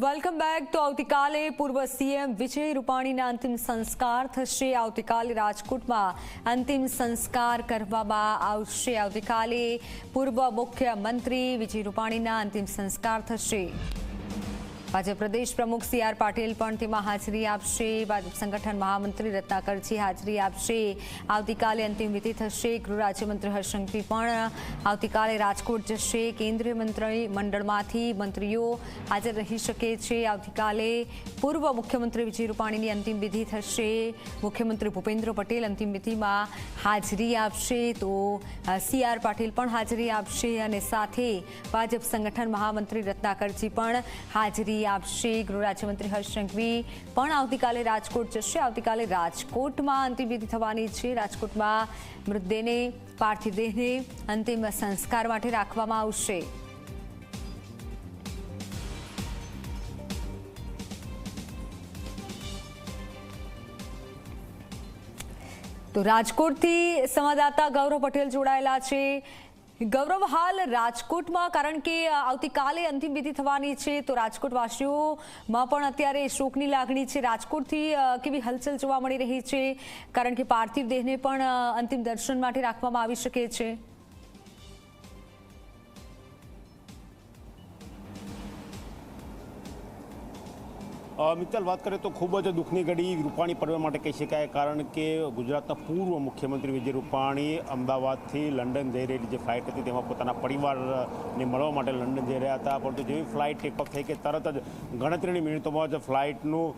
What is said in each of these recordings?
Welcome back તો આવતીકાલે પૂર્વ સીએમ વિજય રૂપાણીના અંતિમ સંસ્કાર થશે. આવતીકાલે રાજકોટમાં અંતિમ સંસ્કાર કરવામાં આવશે. આવતીકાલે પૂર્વ મુખ્યમંત્રી વિજય રૂપાણીના અંતિમ સંસ્કાર થશે. ભાજપ પ્રદેશ પ્રમુખ સી આર પાટીલ પણ તેમાં હાજરી આપશે. ભાજપ સંગઠન મહામંત્રી રત્નાકરજી હાજરી આપશે. આવતીકાલે અંતિમ વિધિ થશે. ગૃહ રાજ્યમંત્રી હર્ષંઘવી પણ આવતીકાલે રાજકોટ જશે. કેન્દ્રીય મંત્રી મંડળમાંથી મંત્રીઓ હાજર રહી શકે છે. આવતીકાલે પૂર્વ મુખ્યમંત્રી વિજય રૂપાણીની અંતિમ વિધિ થશે. મુખ્યમંત્રી ભૂપેન્દ્ર પટેલ અંતિમ વિધિમાં હાજરી આપશે. તો સી આર પાટીલ પણ હાજરી આપશે અને સાથે ભાજપ સંગઠન મહામંત્રી રત્નાકરજી પણ હાજરી આપશે. ગૃહ રાજ્યમંત્રી હર્ષ સંઘવી પણ આવતીકાલે રાજકોટ જશે. આવતીકાલે રાજકોટમાં અંતિમવિધિ થવાની છે. રાજકોટમાં મૃતદેહને પાર્થિવ દેહને અંતિમ સંસ્કાર માટે રાખવામાં આવશે. તો રાજકોટથી સંવાદદાતા ગૌરવ પટેલ જોડાયેલા છે. ગૌરવ હાલ રાજકોટમાં, કારણ કે આવતીકાલે અંતિમ વિધિ થવાની છે, તો રાજકોટવાસીઓમાં પણ અત્યારે શોકની લાગણી છે. રાજકોટથી કેવી હલચલ જોવા મળી રહી છે? કારણ કે પાર્થિવ દેહને પણ અંતિમ દર્શન માટે રાખવામાં આવી શકે છે. મિત્તલ, વાત કરીએ તો ખૂબ જ દુઃખની ઘડી રૂપાણી પરિવાર માટે કહી શકાય, કારણ કે ગુજરાતના પૂર્વ મુખ્યમંત્રી વિજય રૂપાણી અમદાવાદથી લંડન જઈ રહેલી જે ફ્લાઇટ હતી તેમાં પોતાના પરિવારને મળવા માટે લંડન જઈ રહ્યા હતા. પરંતુ જેવી ફ્લાઇટ ટેક ઓફ થઈ કે તરત જ ગણતરીની મિનિટોમાં જ ફ્લાઇટનું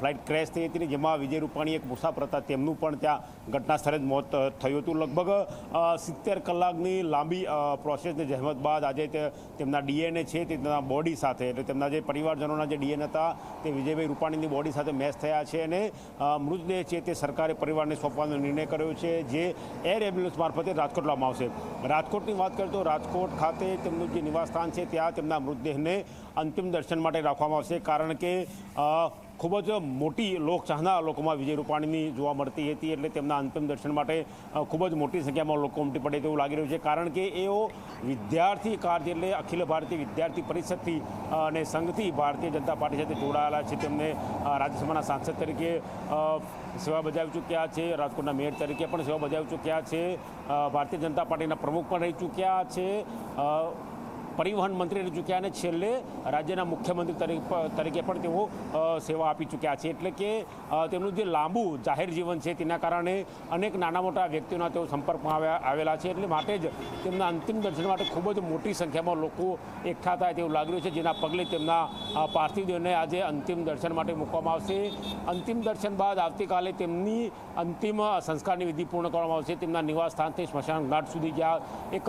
ફ્લાઇટ ક્રેશ થઈ હતી જેમાં વિજય રૂપાણી એક મુસાફર હતા. તેમનું પણ ત્યાં ઘટના સ્થળે જ મોત થયું હતું. લગભગ સિત્તેર કલાકની લાંબી પ્રોસેસની જહેમત બાદ આજે તેમના ડીએનએ છે તેમના બોડી સાથે, એટલે તેમના જે પરિવારજનોના જે ડીએનએ હતા, તે વિજયભાઈ રૂપાણીની બોડી સાથે મેચ થયા છે અને મૃતદેહ છે તે સરકારે પરિવારને સોંપવાનો નિર્ણય કર્યો છે, જે એર એમ્બ્યુલન્સ મારફતે રાજકોટ લાવવામાં આવશે. રાજકોટની વાત કરીએ તો રાજકોટ ખાતે તેમનું જે નિવાસસ્થાન છે, ત્યાં તેમના મૃતદેહને અંતિમ દર્શન માટે રાખવામાં આવશે. કારણ કે ખૂબ જ મોટી લોકચાહના લોકોમાં વિજય રૂપાણીની જોવા મળતી હતી એટલે તેમના અંતિમ દર્શન માટે ખૂબ જ મોટી સંખ્યામાં લોકો ઉમટી પડે તેવું લાગી રહ્યું છે. કારણ કે એઓ વિદ્યાર્થી કાર્ય એટલે અખિલ ભારતીય વિદ્યાર્થી પરિષદથી અને સંઘથી ભારતીય જનતા પાર્ટી સાથે જોડાયેલા છે. તેમને રાજ્યસભાના સાંસદ તરીકે સેવા બજાવી ચૂક્યા છે. રાજકોટના મેયર તરીકે પણ સેવા બજાવી ચૂક્યા છે. ભારતીય જનતા પાર્ટીના પ્રમુખ પણ રહી ચૂક્યા છે. પરિવહન મંત્રી રહી ચૂક્યા અને છેલ્લે રાજ્યના મુખ્યમંત્રી તરીકે પણ તેઓ સેવા આપી ચૂક્યા છે. એટલે કે તેમનું જે લાંબુ જાહેર જીવન છે તેના કારણે અનેક નાના મોટા વ્યક્તિઓના તેઓ સંપર્કમાં આવ્યા, આવેલા છે. એટલે માટે જ તેમના અંતિમ દર્શન માટે ખૂબ જ મોટી સંખ્યામાં લોકો એકઠા થાય તેવું લાગી રહ્યું છે, જેના પગલે તેમના પાર્થિવદેવને આજે અંતિમ દર્શન માટે મૂકવામાં આવશે. અંતિમ દર્શન બાદ આવતીકાલે તેમની અંતિમ સંસ્કારની વિધિ પૂર્ણ કરવામાં આવશે. તેમના નિવાસ સ્થાનથી સ્મશાન ઘાટ સુધી જ્યાં એક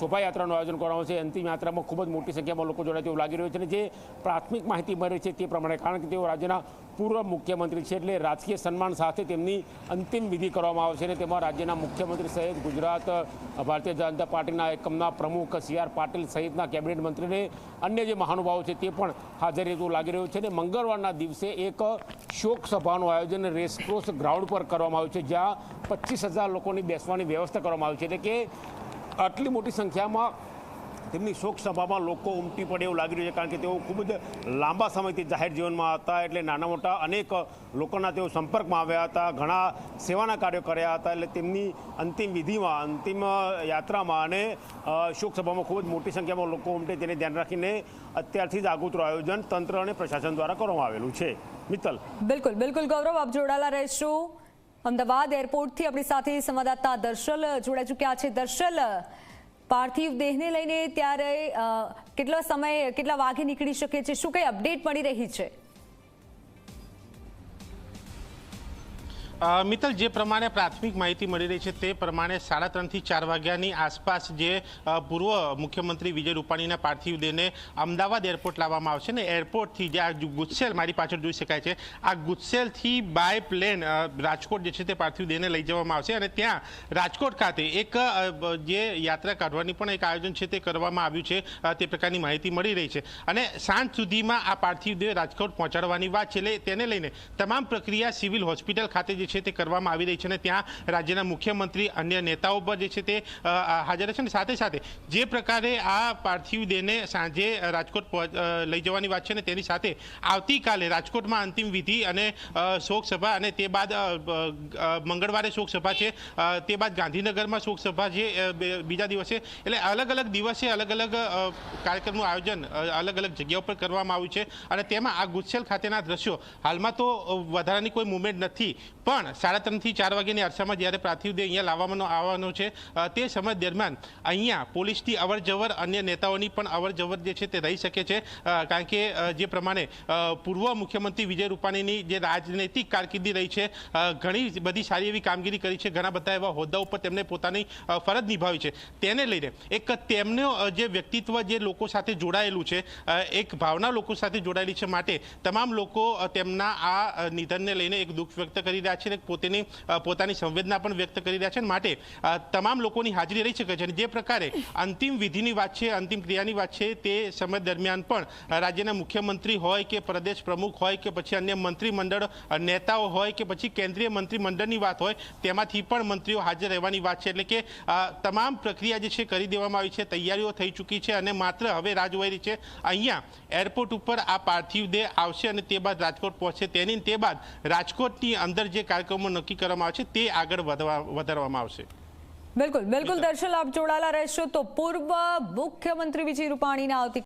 શોભાયાત્રાનું આયોજન કરવામાં આવશે. અંતિમ યાત્રામાં ખૂબ જ મોટી સંખ્યામાં લોકો જોડાય તેવું લાગી રહ્યું છે અને જે પ્રાથમિક માહિતી મળી છે તે પ્રમાણે, કારણ કે તેઓ રાજ્યના પૂર્વ મુખ્યમંત્રી છે એટલે રાજકીય સન્માન સાથે તેમની અંતિમ વિધિ કરવામાં આવશે અને તેમાં રાજ્યના મુખ્યમંત્રી સહિત ગુજરાત ભારતીય જનતા પાર્ટીના એકમના પ્રમુખ સી આર પાટીલ સહિતના કેબિનેટ મંત્રીને અન્ય જે મહાનુભાવો છે તે પણ હાજર રહેતું લાગી રહ્યું છે. અને મંગળવારના દિવસે એક શોક સભાનું આયોજન રેસક્રોસ ગ્રાઉન્ડ પર કરવામાં આવ્યું છે, જ્યાં પચીસ લોકોની બેસવાની વ્યવસ્થા કરવામાં આવી છે. એટલે કે આટલી મોટી સંખ્યામાં તેમની શોક સભામાં લોકો ઉમટી પડે એવું લાગી રહ્યું છે, કારણ કે તેઓ ખૂબ જ લાંબા સમયથી જાહેર જીવનમાં હતા એટલે નાના મોટા અનેક લોકોના તેઓ સંપર્કમાં આવ્યા હતા, ઘણા સેવાના કાર્યો કર્યા હતા, એટલે તેમની અંતિમ વિધિમાં, અંતિમ યાત્રામાં અને શોક સભામાં ખૂબ જ મોટી સંખ્યામાં લોકો ઉમટે તેને ધ્યાન રાખીને અત્યારથી જ આગોતરું આયોજન તંત્ર અને પ્રશાસન દ્વારા કરવામાં આવેલું છે. મિત્તલ. બિલકુલ બિલકુલ ગૌરવ, આપ જોડાયેલા રહેશો. અમદાવાદ એરપોર્ટથી આપણી સાથે સંવાદદાતા દર્શલ જોડાઈ ચૂક્યા છે. દર્શલ, પાર્થિવ દેહને લઈને ત્યારે કેટલા સમય, કેટલા વાગે નીકળી શકે છે? શું કઈ અપડેટ મળી રહી છે? મિત્તલ, જે પ્રમાણે પ્રાથમિક માહિતી મળી રહી છે તે પ્રમાણે સાડા ત્રણથી ચાર વાગ્યાની આસપાસ જે પૂર્વ મુખ્યમંત્રી વિજય રૂપાણીના પાર્થિવ દેહને અમદાવાદ એરપોર્ટ લાવવામાં આવશે ને એરપોર્ટથી જે આ ગુજસેલ મારી પાછળ જોઈ શકાય છે, આ ગુજસેલથી બાય પ્લેન રાજકોટ જે છે તે પાર્થિવ દેહને લઈ જવામાં આવશે અને ત્યાં રાજકોટ ખાતે એક જે યાત્રા કાઢવાની પણ એક આયોજન છે તે કરવામાં આવ્યું છે તે પ્રકારની માહિતી મળી રહી છે. અને સાંજ સુધીમાં આ પાર્થિવ દેહ રાજકોટ પહોંચાડવાની વાત છે, એટલે તેને લઈને તમામ પ્રક્રિયા સિવિલ હોસ્પિટલ ખાતે જે છે તે કરવામાં આવી રહી છે અને ત્યાં રાજ્યના મુખ્યમંત્રી અન્ય નેતાઓ પર જે છે તે હાજર છે અને સાથે સાથે જે પ્રકારે આ પાર્થિવ દેહને સાંજે રાજકોટ લઈ જવાની વાત છે ને તેની સાથે આવતીકાલે રાજકોટમાં અંતિમ વિધિ અને શોકસભા શોક સભા અને તે બાદ મંગળવારે શોક સભા છે તે બાદ ગાંધીનગરમાં શોક સભા છે બીજા દિવસે. એટલે અલગ અલગ દિવસે અલગ અલગ કાર્યક્રમનું આયોજન અલગ અલગ જગ્યાઓ પર કરવામાં આવ્યું છે અને તેમાં આ ગુજસેલ ખાતેના દ્રશ્યો હાલમાં તો વધારાની કોઈ મુવમેન્ટ નથી. પણ સાડા ત્રણથી ચાર વાગ્યાની અરસામાં જ્યારે પાર્થિવ દેહ અહીંયા લાવવાનો આવવાનો છે તે સમય દરમિયાન અહીંયા પોલીસની અવર જવર અન્ય નેતાઓની પણ અવર જવર જે છે તે રહી શકે છે કારણ કે જે પ્રમાણે પૂર્વ મુખ્યમંત્રી વિજય રૂપાણીની જે રાજનૈતિક કારકિર્દી રહી છે ઘણી બધી સારી એવી કામગીરી કરી છે, ઘણા બધા એવા હોદ્દા ઉપર તેમણે પોતાની ફરજ નિભાવી છે. તેને લઈને એક તેમનો જે વ્યક્તિત્વ જે લોકો સાથે જોડાયેલું છે એક ભાવના લોકો સાથે જોડાયેલી છે માટે તમામ લોકો તેમના આ નિધનને લઈને એક દુઃખ વ્યક્ત કરી રહ્યા છે. અને પોતાની પોતાની સંવેદના પણ વ્યક્ત કરી રહ્યા છે માટે તમામ લોકોની હાજરી રહી શકે છે. અને જે પ્રકારે અંતિમ વિધિની વાત છે, અંતિમ ક્રિયાની વાત છે, તે સમય દરમિયાન પણ રાજ્યના મુખ્યમંત્રી હોય કે પ્રદેશ પ્રમુખ હોય કે પછી અન્ય મંત્રીમંડળ નેતાઓ હોય કે પછી કેન્દ્રીય મંત્રીમંડળની વાત હોય, તેમાંથી પણ મંત્રીઓ હાજર રહેવાની વાત છે. એટલે કે તમામ પ્રક્રિયા જે છે કરી દેવામાં આવી છે, તૈયારીઓ થઈ ચૂકી છે અને માત્ર હવે રાહ જોવાઈ રહી છે. અહીંયા એરપોર્ટ ઉપર આ પાર્થિવ દેહ આવશે અને તે બાદ રાજકોટ પહોંચશે. તેની, તે બાદ રાજકોટની અંદર જે કાર્યક્રમો નક્કી કરવામાં આવે છે તે આગળ વધવા વધારવામાં આવશે. બિલકુલ બિલકુલ દર્શન આપ જોડાયેલા રહેશો તો પૂર્વ મુખ્યમંત્રી વિજય રૂપાણીના આવતી